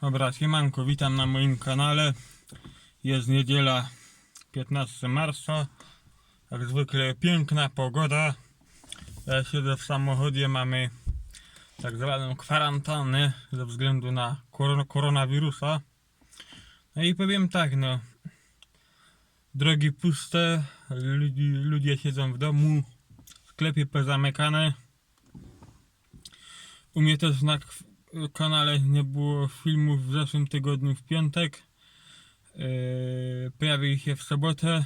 Dobra, siemanko, witam na moim kanale. Jest niedziela 15 marca. Jak zwykle piękna pogoda. Ja siedzę w samochodzie, mamy tak zwaną kwarantannę ze względu na koron koronawirusa. No i powiem tak, no. Drogi puste, ludzi, ludzie siedzą w domu, sklepy pozamykane. U mnie też na kanale nie było filmów w zeszłym tygodniu w piątek. Yy, pojawił się w sobotę.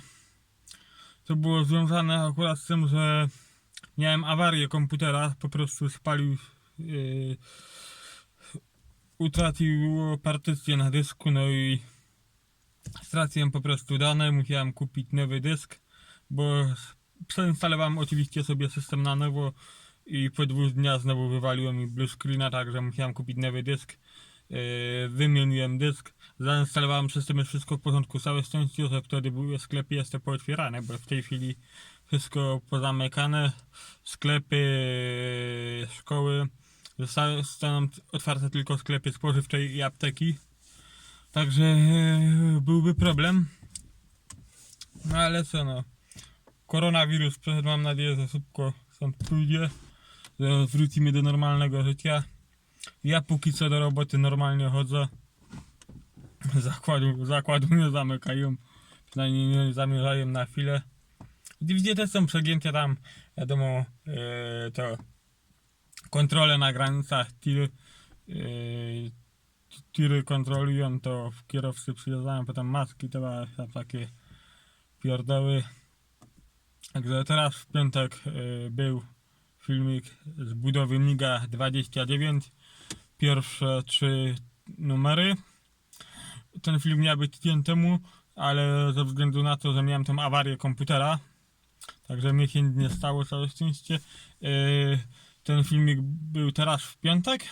To było związane akurat z tym, że miałem awarię komputera, po prostu spalił, yy, utracił partycję na dysku, no i straciłem po prostu dane, musiałem kupić nowy dysk, bo przeinstalowałem oczywiście sobie system na nowo i po dwóch dniach znowu wywaliło mi blue screena, także musiałem kupić nowy dysk. Yy, wymieniłem dysk, zainstalowałem system, jest wszystko w porządku. Całe szczęście, że wtedy były sklepy jeszcze pootwierane, bo w tej chwili wszystko pozamykane. Sklepy, szkoły, zostały zostaną otwarte tylko sklepy spożywcze i apteki. Także yy, byłby problem. No ale co no. Koronawirus mam nadzieję, że szybko stąd pójdzie. Że wrócimy do normalnego życia. Ja póki co do roboty normalnie chodzę. Zakładu, zakładu nie zamykają. Przynajmniej nie zamierzają na chwilę. Dywizje też są przegięte tam, wiadomo, yy, to kontrole na granicach, tiry, yy, tiry kontrolują, to kierowcy przyjeżdżają, potem maski, to tam takie pierdoły. Także teraz w piątek yy, był filmik z budowy MIGA 29. Pierwsze trzy numery. Ten film miał być tydzień temu, ale ze względu na to, że miałem tą awarię komputera, także mnie się nie stało całe szczęście. Yy, ten filmik był teraz w piątek.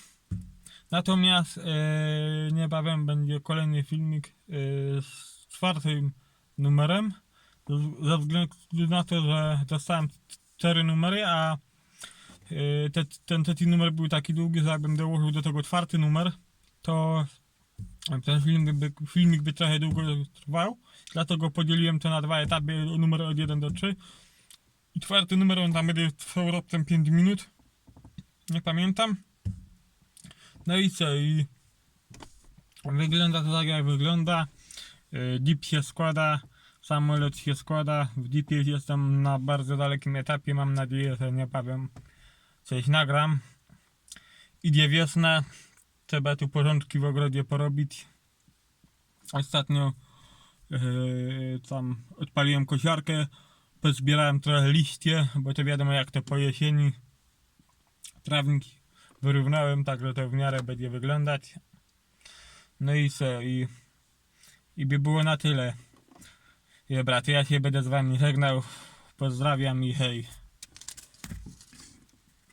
Natomiast yy, niebawem będzie kolejny filmik yy, z czwartym numerem. Ze względu na to, że dostałem cztery numery, a te, ten trzeci numer był taki długi, że jakbym dołożył do tego czwarty numer, to ten filmik by, filmik by trochę długo trwał. Dlatego podzieliłem to na dwa etapy, numer od 1 do 3. I czwarty numer, on tam będzie trwał raptem 5 minut. Nie pamiętam. No i co? I wygląda to tak jak wygląda. Deep się składa, samolot się składa. W Deepie jestem na bardzo dalekim etapie. Mam nadzieję, że niebawem coś nagram. Idzie wiosna, trzeba tu porządki w ogrodzie porobić. Ostatnio yy, tam odpaliłem kosiarkę, pozbierałem trochę liście, bo to wiadomo jak to po jesieni. Trawnik wyrównałem, tak że to w miarę będzie wyglądać. No i co, i, i by było na tyle. Dobra, to ja się będę z wami żegnał. Pozdrawiam i hej.